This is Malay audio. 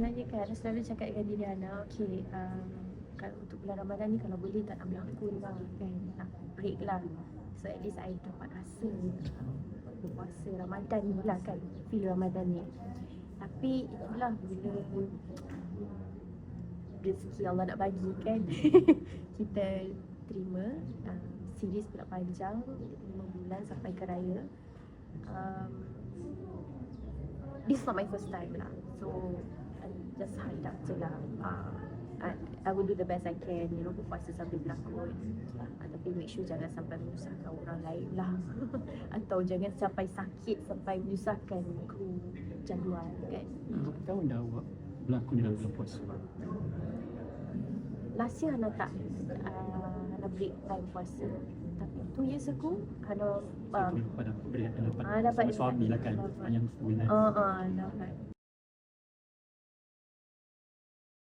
sebenarnya kan Ana selalu cakap dengan diri Ana Okay um, kalau untuk bulan Ramadan ni kalau boleh tak nak berlakon lah kan? Nak break lah. So at least I dapat rasa Berpuasa Ramadan ni lah kan Feel Ramadan ni. Tapi itulah bila Rezeki Allah nak bagi kan? Kita terima uh, Series pula panjang 5 bulan sampai ke raya. Um, This is not my first time lah. So I just hadap je lah. Uh, I, I will do the best I can You know berpuasa sambil berlakon. Uh, Tapi make sure jangan sampai menyusahkan orang lain lah. Atau jangan sampai sakit Sampai menyusahkan kru jadual kan? Berapa tahun dah awak berlakon dalam bulan puasa? Last year Hana tak uh, Hana break time puasa Tapi two years ago Hana um, Boleh dapat dapat boleh dapat Ah, dapat sama suami lah kan dapat. yang full kan. uh, uh, dapat